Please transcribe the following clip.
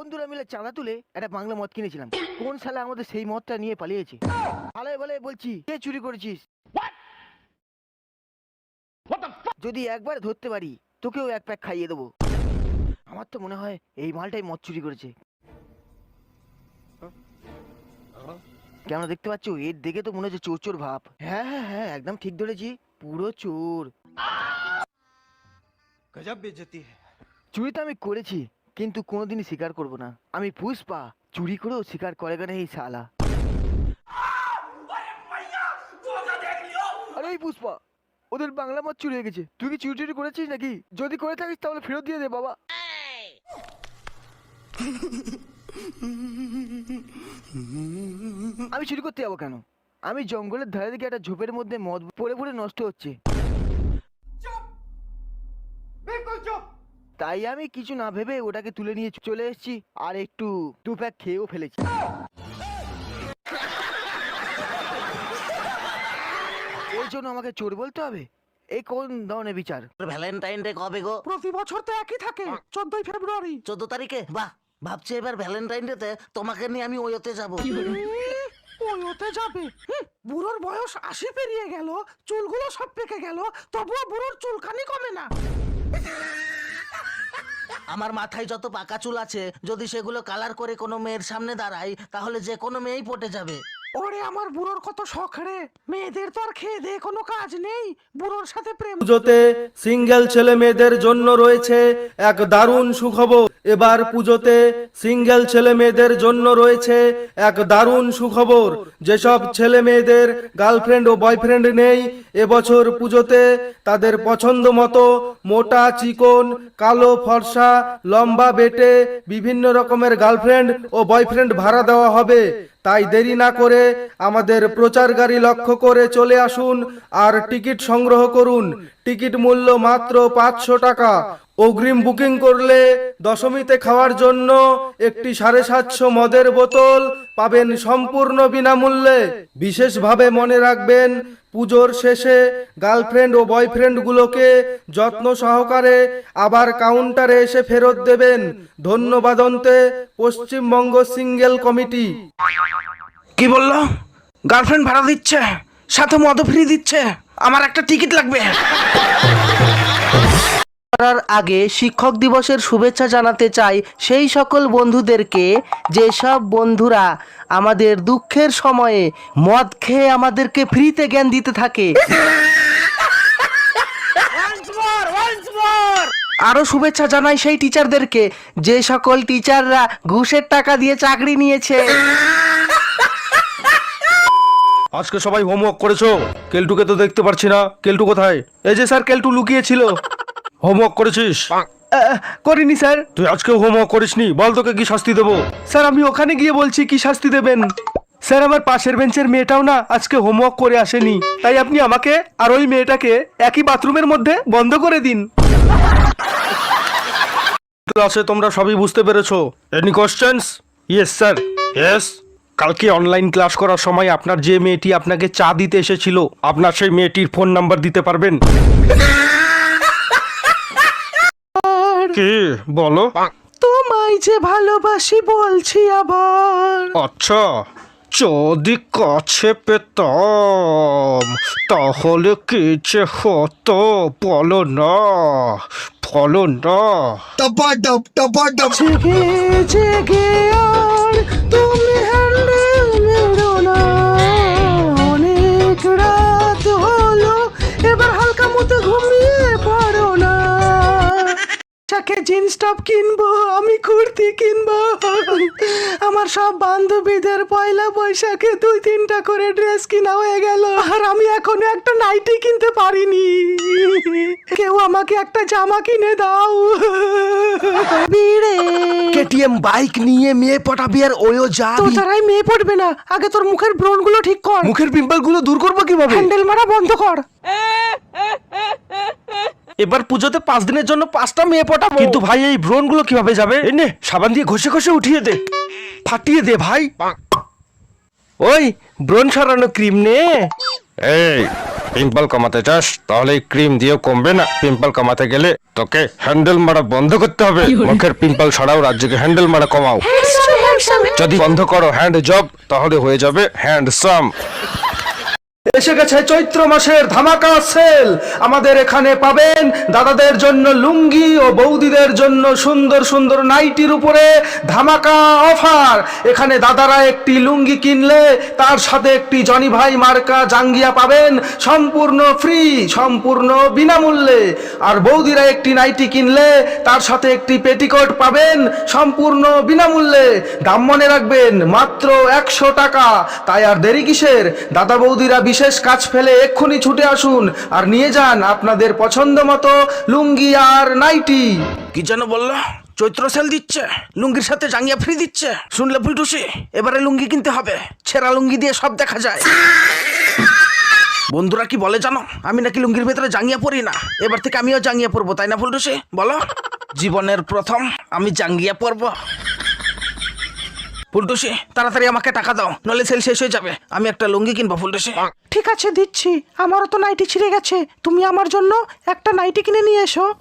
বন্ধুরা মিলে চাঁদা তুলে একটা বাংলা মদ কিনেছিলাম। কোন সালে আমাদের সেই মদটা নিয়ে পালিয়েছে? ভালোই ভালো বলছি কে চুরি করেছিস? যদি একবার ধরতে পারি তোকেও এক প্যাক খাইয়ে দেবো। আমার তো মনে হয় এই মালটাই মদ চুরি করেছে। কেন দেখতে পাচ্ছ? এর দেখে তো মনে হচ্ছে চোর চোর ভাব। হ্যাঁ হ্যাঁ হ্যাঁ একদম ঠিক ধরেছি। পুরো চোর। চুরি তো আমি করেছি। কিন্তু কোনোদিনই স্বীকার করব না। আমি পুষ্পা, চুরি করেও স্বীকার করে কেন এই শালা। আরে পুষ্পা, ওদের বাংলা মদ চুরি হয়ে গেছে। তুই কি চুরি টুরি করেছিস নাকি? যদি করে থাকিস তাহলে ফেরত দিয়ে দে, বাবা। আমি চুরি করতে যাব কেন? আমি জঙ্গলের ধারে দিকে একটা ঝোপের মধ্যে মদ পড়ে পড়ে নষ্ট হচ্ছে। তাই আমি কিছু না ভেবে ওটাকে তুলে নিয়ে চলে এসেছি আর একটু দু প্যাক খেয়েও ফেলেছি। এর জন্য আমাকে চোর বলতে হবে? এই কোন ধরনের বিচার? ভ্যালেন্টাইন ডে কবে গো? প্রতি বছর তো একই থাকে চোদ্দই ফেব্রুয়ারি। চোদ্দ তারিখে? বাহ ভাবছি এবার ভ্যালেন্টাইন ডে তোমাকে নিয়ে আমি ওইতে যাব। ওই ওতে যাবে? হুঁ, বুড়োর বয়স আশি পেরিয়ে গেল চুলগুলো সব পেকে গেল তবুও বুড়োর চুলকানি কমে না। আমার মাথায় যত পাকা চুল আছে যদি সেগুলো কালার করে কোনো মেয়ের সামনে দাঁড়াই তাহলে যে কোনো মেয়েই পটে যাবে। ওরে আমার বুড়োর কত শখ রে। মেয়েদের তো আর খেয়ে দিয়ে কোনো কাজ নেই। বুড়োর সাথে প্রেম পুজোতে সিঙ্গেল ছেলে মেয়েদের জন্য রয়েছে এক দারুণ সুখবর। এবার পুজোতে সিঙ্গেল ছেলে মেয়েদের জন্য রয়েছে এক দারুণ সুখবর। যেসব ছেলে মেয়েদের গার্লফ্রেন্ড ও বয়ফ্রেন্ড নেই, এবছর পুজোতে তাদের পছন্দ মতো মোটা চিকন, কালো ফর্সা, লম্বা বেটে বিভিন্ন রকমের গার্লফ্রেন্ড ও বয়ফ্রেন্ড ভাড়া দেওয়া হবে। তাই দেরি না করে আমাদের প্রচার গাড়ি লক্ষ্য করে চলে আসুন আর টিকিট সংগ্রহ করুন। টিকিট মূল্য মাত্র পাঁচশো টাকা। অগ্রিম বুকিং করলে দশমীতে খাওয়ার জন্য একটি সাড়ে সাতশো মদের বোতল পাবেন সম্পূর্ণ বিনামূল্যে। বিশেষভাবে মনে রাখবেন, পুজোর শেষে গার্লফ্রেন্ড ও বয়ফ্রেন্ডগুলোকে যত্ন সহকারে আবার কাউন্টারে এসে ফেরত দেবেন। ধন্যবাদ অন্তে পশ্চিমবঙ্গ সিঙ্গেল কমিটি। কি বলল? গার্লফ্রেন্ড ভাড়া দিচ্ছে, সাথে মদ ফ্রি দিচ্ছে, আমার একটা টিকিট লাগবে। করার আগে শিক্ষক দিবসের শুভেচ্ছা জানাতে চাই সেই সকল বন্ধুদেরকে যেসব বন্ধুরা আমাদের দুঃখের সময়ে মদ খেয়ে আমাদেরকে ফ্রিতে জ্ঞান দিতে থাকে। আরও শুভেচ্ছা জানাই সেই টিচারদেরকে, যে সকল টিচাররা ঘুষের টাকা দিয়ে চাকরি নিয়েছে। আজকে সবাই হোমওয়ার্ক করেছ? কেলটুকে তো দেখতে পারছি না। কেলটু কোথায়? এই যে স্যার, কেলটু লুকিয়েছিল। হোমওয়ার্ক করেছিস? করিনি স্যার। তুই আজকেও হোমওয়ার্ক করিসনি? বল তোকে কি শাস্তি দেবো? স্যার আমি ওখানে গিয়ে বলছি কি শাস্তি দেবেন। স্যার আমার পাশের বেঞ্চের মেয়েটাও না আজকে হোমওয়ার্ক করে আসেনি। তাই আপনি আমাকে আর ওই মেয়েটাকে একই বাথরুমের মধ্যে বন্ধ করে দিন। ক্লাসে তোমরা সবই বুঝতে পেরেছ। Any questions yes sir yes কালকে অনলাইন ক্লাস করার সময় আপনার যে মেয়েটি আপনাকে চা দিতে এসেছিল আপনার সেই মেয়েটির ফোন নাম্বার দিতে পারবেন? কি? বলো। তোমায় যে ভালোবাসি বলছি আবার। আচ্ছা যদি কাছে পেতাম তাহলে কি যে হতো বলো না বলো না। জেগে জেগে আর তুমি হ্যান্ডেল চাকে জিন্স টপ কিনবো আমি কুর্তি কিনবো। আমার সব বান্ধবীদের পয়লা বৈশাখে দুই তিনটা করে ড্রেস কিনা হয়ে গেল। আর আমি এখনও একটা নাইটি কিনতে পারিনি। কেউ আমাকে একটা জামা কিনে দাও। কেটিএম বাইক নিয়ে মেয়ে পটাবি আর ওয়ো তোর যাবি দ্বারাই মেয়ে পড়বে না। আগে তোর মুখের ব্রণগুলো ঠিক কর। মুখের পিম্পলগুলো দূর করব কীভাবে? হ্যান্ডেল মারা বন্ধ কর। এবার পুজোতে পাঁচ দিনের জন্য পাঁচটা মেয়ে পটাবো। কিন্তু ভাই এই ব্রণগুলো কীভাবে যাবে? এই নে সাবান দিয়ে ঘষে ঘষে উঠিয়ে দে। ফাটিয়ে দে ভাই। ওই ব্রণ সরানো ক্রিম নে। এই পিম্পল কমাতে চাস তাহলে এই ক্রিম দিয়ে কমবে না। পিম্পল কমাতে গেলে তোকে হ্যান্ডেল মারা বন্ধ করতে হবে। মুখের পিম্পল ছাড়াও রাজ্যকে হ্যান্ডেল মারা কমাও। যদি বন্ধ করো হ্যান্ড জব তাহলে হয়ে যাবে হ্যান্ডসাম। এসে গেছে চৈত্র মাসের ধামাকা সেল। আমাদের এখানে পাবেন দাদাদের জন্য লুঙ্গি ও বৌদিদের জন্য সুন্দর সুন্দর নাইটির উপরে ধামাকা অফার। এখানে দাদারা একটি লুঙ্গি কিনলে তার সাথে একটি জনি ভাই মার্কা জাঙ্গিয়া পাবেন সম্পূর্ণ ফ্রি, সম্পূর্ণ বিনামূল্যে। আর বৌদিরা একটি নাইটি কিনলে তার সাথে একটি পেটিকোট পাবেন সম্পূর্ণ বিনামূল্যে। দাম মনে রাখবেন মাত্র একশো টাকা। তাই আর দেরি কিসের? দাদা বৌদিরা বিশেষ কাজ ফেলে এক্ষুনি ছুটে আসুন আর নিয়ে যান আপনাদের পছন্দ মতো লুঙ্গি আর নাইটি। কি যেন বলল? চৈত্র সেল দিচ্ছে, লুঙ্গির সাথে জাঙ্গিয়া ফ্রি দিচ্ছে। শুনলে ফুলটুসি, এবারে লুঙ্গি কিনতে হবে, ছেঁড়া লুঙ্গি দিয়ে সব দেখা যায়। বন্ধুরা কি বলে জানো? আমি নাকি লুঙ্গির ভেতরে জাঙ্গিয়া পরি না, এবার থেকে আমিও জাঙ্গিয়া পরবো, তাই না ফুলটুসি? বলো? জীবনের প্রথম আমি জাঙ্গিয়া পরবো। ফুলটুসি তাড়াতাড়ি আমাকে টাকা দাও নলে সেল শেষ হয়ে যাবে। আমি একটা লুঙ্গি কিনবো ফুলটুসি। ঠিক আছে দিচ্ছি। আমারও তো নাইটি ছিঁড়ে গেছে। তুমি আমার জন্য একটা নাইটি কিনে নিয়ে এসো।